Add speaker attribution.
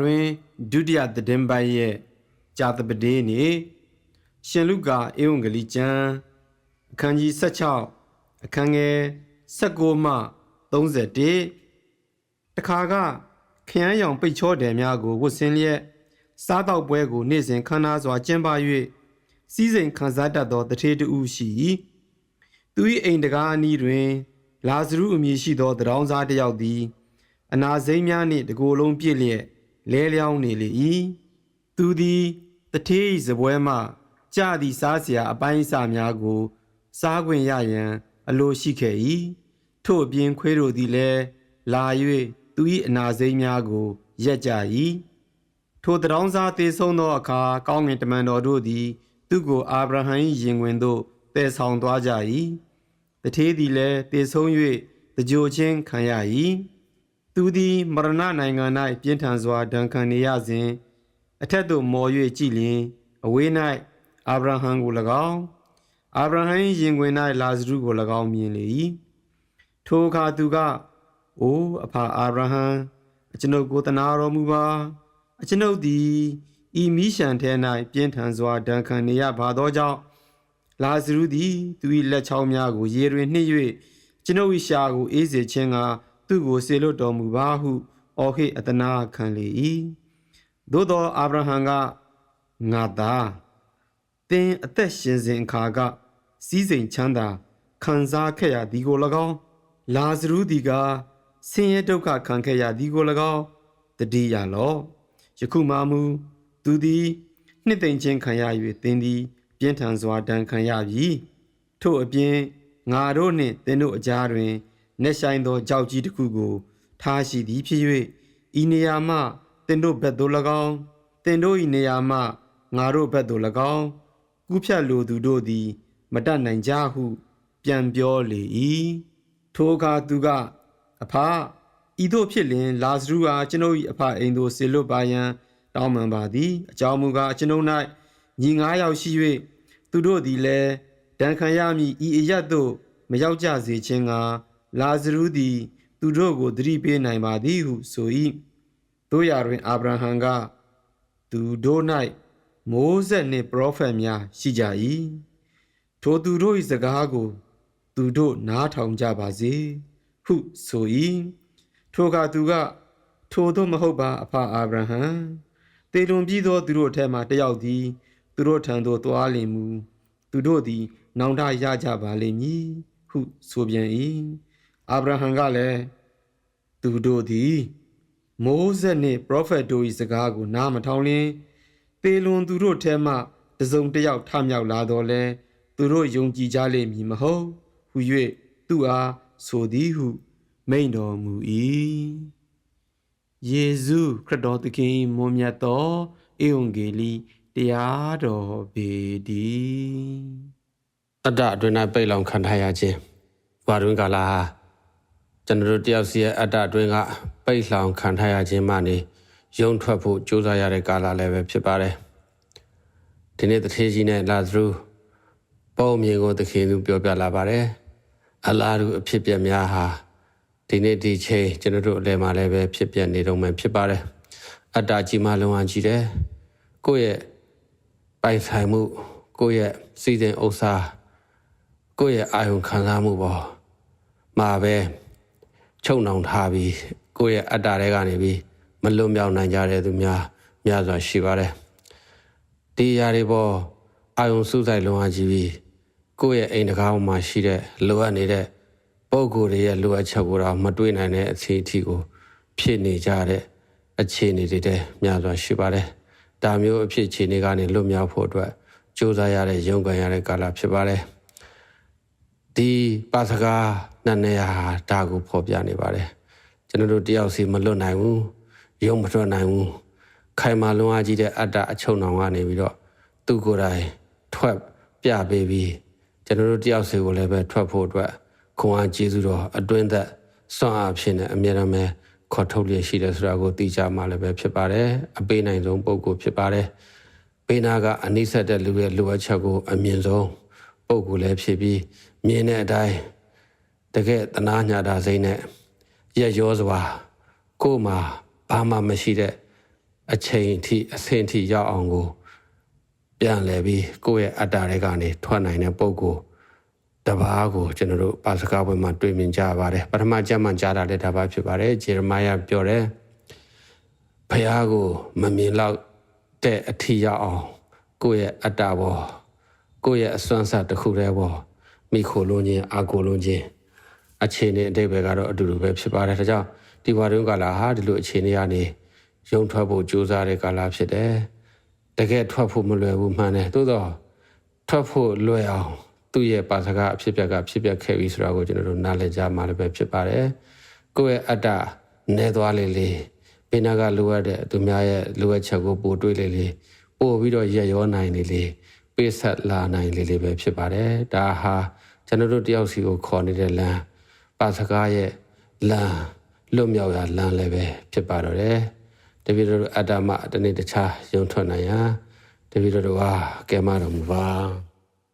Speaker 1: တွင်ဒုတိယသတင်းပိုင်းရဲ့ဂျာသပတေးနေ့ရှင်လုကာဧဝံဂေလိကျမ်းအခန်းကြီး16အခန်းငယ်16မှ31တခါကခရမ်းရောင်ပိတ်ချောတယ်များကိုဝတ်ဆင်းလျက်စားတော့ပွဲကိုနေ့စဉ်ခမ်းနားစွာကျင်းပ၍စီးစိမ်ခံစားတတ်သောတထေးတူရှိ၏သူ၏အိမ်တကားအနီးတွင် လာဇရုအမည်ရှိသောတရောင်းစားတစ်ယောက်သည် အနာစိမ့်များနှင့်တကိုယ်လုံးပြည့်လျက် လဲလျောင်းနေလေ၏သူသည်တထေး၏ဇပွဲမှကြသည့်စားစရာအပိုင်းအစများကို စားခွင့်ရရန် အလိုရှိခဲ့၏ထို့အပြင်ခွေးတို့သည်လည်းလာ၍သူ၏အနာစိမ့်များကိုရက်ကြ၏ထိုတရောင်းစားသေးဆုံးသောအခါကောင်းငင်တမန်တော်တို့သည် သူကိုအာဗြဟံ၏ရင်ဝင်သို့တည်ဆောင်သွားကြ၏တထေးသည်လည်းတည်ဆုံး၍တကြိုချင်းခံရ၏ သူသည်မရဏနိုင်ငံ၌ပြင်းထန်စွာဒဏ်ခံနေရစဉ်အထက်သို့မော်၍ကြည်လျင်အဝေး၌အာဗြဟံကို၎င်းအာဗြဟံ၏ရင်ဝင်၌လာဇရုကို၎င်းမြင်လေ၏ထိုအခါသူကအိုအဖာအာဗြဟံအကျွန်ုပ်ကိုတနာတော်မူပါအကျွန်ုပ်သည်ဤမိရှံထဲ၌ပြင်းထန်စွာဒဏ်ခံနေရပါသောကြောင့်လာဇရုသည်သူ၏လက်ချောင်းများကိုရေတွင်နှိပ်၍ကျွန်ုပ်၏ရှာကိုအေးစေခြင်းက သူ့ကိုဆေလွတ်တော်မူပါဟုအော်ဟစ်အတနာခံလေ၏သို့သောအာဗြဟံကငါသားသင်အသက်ရှင်စဉ်အခါကစီးစိမ်ချမ်းသာခံစားခဲ့ရသည်ကို၎င်းလာဇရုသည်ကဆင်းရဲဒုက္ခခံခဲ့ရသည်ကို၎င်းတတိယလောယခုမှမူသူသည်နှစ်သိမ့်ခြင်းခံရ၍သင်သည် ပြင်းထန်စွာဒဏ်ခံရပြီထို့အပြင်ငါတို့နှင့်သင်တို့အကြားတွင် နှက်ဆိုင်သောကြောက်ကြီးတစ်ခုကို ထားရှိသည်ဖြစ်၍ဤနေရာမှသင်တို့ဘက်သို့၎င်းသင်တို့၏နေရာမှငါတို့ဘက်သို့၎င်းကူးဖြတ်လိုသူတို့သည် မတတ်နိုင်ကြဟု ပြန်ပြောလေ၏ထိုအခါသူက အဖဤသို့ဖြစ်လင်လာဇရုအားကျွန်ုပ်၏အဖအိမ်သို့ဆေလွတ်ပါရန်တောင်းပန်ပါသည်အကြောင်းမူကားကျွန်ုပ်၌ညီ၅ယောက်ရှိ၍သူတို့သည်လည်းဒဏ်ခံရမည်ဤအရတ်သို့မရောက်ကြစေခြင်းက လာဇရုသည် သူတို့ကိုသတိပေးနိုင်ပါသည်ဟုဆို၏တို့ရာတွင်အာဗြဟံကသူတို့၌မိုးဆက်နှင့်ပရောဖက်များရှိကြ၏ထိုသူတို့၏စကားကို သူတို့နားထောင်ကြပါစေဟုဆို၏ထိုအခါသူက ထိုတို့မဟုတ်ပါအဖအာဗြဟံတေလွန်ပြီးသောသူတို့အထက်မှတယောက်သည် သူတို့ထံသို့သွားလင်မူသူတို့သည် နောင်တရကြပါလိမ့်မည်ဟုဆိုပြန်၏ အာဗြဟံကလည်းသူတို့သည်မိုးဆက်နှင့်ပရောဖက်တို့၏စကားကိုနားမထောင်လျင်တေလွန်သူတို့ထဲမှတစုံတစ်ယောက်ထမြောက်လာတော့လဲသူတို့ယုံကြည်ကြလိမ့်မည်မဟုတ်ဟု၍သူအားဆိုသည်ဟု မိန်တော်မူ၏ယေရှုခရစ်တော်သခင်မွန်မြတ်သောဧဝံဂေလိတရားတော်ပေတည်း
Speaker 2: တတ္တအတွင်း၌ပိတ်လောင်ခံထားရခြင်းဘဝတွင်ကာလဟာ ကျွန်တော်တို့တယောက်စီရဲ့အတ္တအတွင်းကပိတ်လောင်ခံထားရခြင်းမှနေယုံထွက်ဖို့ကြိုးစားရတဲ့ကာလလည်းပဲဖြစ်ပါတယ်ဒီနေ့တထေးကြီးနဲ့လာဇရုပုံမြင်ကိုသခင်သူပြောပြလာပါတယ်အလားတူအဖြစ်ပြက်များဟာဒီနေ့ဒီချိန်ကျွန်တော်တို့အလဲမှာလည်းပဲဖြစ်ပြက်နေတော့မှဖြစ်ပါတယ်အတ္တကြီးမှလုံးဝကြီးတယ်ကိုယ့်ရဲ့ပိုင်ဆိုင်မှုကိုယ့်ရဲ့စီစဉ်ဥစ္စာကိုယ့်ရဲ့အာယုံခံစားမှုပေါ်မှာပဲ ချုပ်နှောင်ထားပြီးကိုယ့်ရဲ့အတ္တတွေကနေပြီးမလွတ်မြောက်နိုင်ကြတဲ့သူများများစွာရှိပါတယ်ဒီຢာတွေပေါ်အာယုံစုဆိုင်လုံးဝကြီးပြီးကိုယ့်ရဲ့အိမ်တကားပေါ်မှာရှိတဲ့လိုအပ်နေတဲ့ပုံကိုယ်တွေရဲ့လိုအပ်ချက်ကိုတော့မတွေးနိုင်တဲ့အခြေအထိကို ဖြစ်နေကြတဲ့အခြေအနေတွေတဲ့များစွာရှိပါတယ်ဒါမျိုးအဖြစ်အခြေအနေကနေလွတ်မြောက်ဖို့အတွက်စူးစမ်းရတဲ့ရုန်းကန်ရတဲ့ကာလဖြစ်ပါတယ်ဒီပါစကား နှစ်နေရာဒါကိုဖော်ပြနေပါတယ်ကျွန်တော်တို့တယောက်စီမလွတ်နိုင်ဘူးရုံမထွက်နိုင်ဘူးခိုင်မာလွန်အားကြီးတဲ့အတ္တအချုံနောင်ကနေပြီးတော့သူကိုယ်တိုင်ထွက်ပြပေးပြီးကျွန်တော်တို့တယောက်စီကိုလည်းပဲထွက်ဖို့အတွက်ခွန်အားကျေးဇူးတော်အတွင်းသက်စွမ်းအားဖြင့်အမြဲတမ်းခေါ်ထုတ်လျက်ရှိတယ်ဆိုတာကိုသိကြမှလည်းပဲဖြစ်ပါတယ်အပေးနိုင်ဆုံးပုံကိုဖြစ်ပါတယ်ပေးနာကအနိစ္စတဲ့လူရဲ့လိုအပ်ချက်ကိုအမြင့်ဆုံးပုံကိုလည်းဖြစ်ပြီးမြင်တဲ့အတိုင်း တကယ်တနာညာတာစိမ့်နဲ့ရက်ရောစွာကိုယ်မှာဘာမှမရှိတဲ့အချိန်အထိအဆင့်အထိရောက်အောင်ကို ပြန်လဲပြီးကိုယ့်ရဲ့အတ္တတွေကနေထွက်နိုင်တဲ့ပုံကိုတပားကိုကျွန်တော်တို့ပါစကားပွဲမှာတွေ့မြင်ကြပါတယ်ပထမကြမ်းမှကြားတာလည်းဒါပါဖြစ်ပါတယ်ဂျေရမိုင်ယာပြောတယ်ဖះကိုမမြင်တော့တဲ့အထီရောက်အောင်ကိုယ့်ရဲ့အတ္တဘောကိုယ့်ရဲ့အစွမ်းစားတစ်ခုတည်းဘောမိခိုလုံးချင်းအာကိုလုံးချင်း အခြေအနေအတိတ်ပဲကတော့အတူတူပဲဖြစ်ပါတယ်ဒါကြောင့်ဒီဝါရုံးကာလာဟာဒီလိုအခြေအနေကနေရုံထွက်ဖို့ကြိုးစားတဲ့ကာလဖြစ်တယ်တကယ်ထွက်ဖို့မလွယ်ဘူးမှန်တယ်သို့တော့ထွက်ဖို့လွယ်အောင်သူ့ရဲ့ပါစကားအဖြစ်ပြက်ကဖြစ်ပျက်ခဲ့ပြီဆိုတာကိုကျွန်တော်တို့နားလည်ကြမှာလည်းပဲဖြစ်ပါတယ်ကိုယ့်ရဲ့အတ္တနဲသွားလေလေပိနာကလိုအပ်တဲ့သူများရဲ့လိုအပ်ချက်ကိုပို့တွေးလေလေပို့ပြီးတော့ရက်ရောနိုင်လေလေပေးဆက်လာနိုင်လေလေပဲဖြစ်ပါတယ်ဒါဟာကျွန်တော်တို့တယောက်စီကိုခေါ်နေတဲ့လမ်း ပါစကားရဲ့လမ်းလွတ်မြောက်ရာလမ်းလည်းပဲဖြစ်ပါတော့တယ်တပည့်တော်တို့အတ္တမတနေ့တခြားယုံထွက်နိုင်ရန်တပည့်တော်တို့ဟာကဲမတော်မူပါ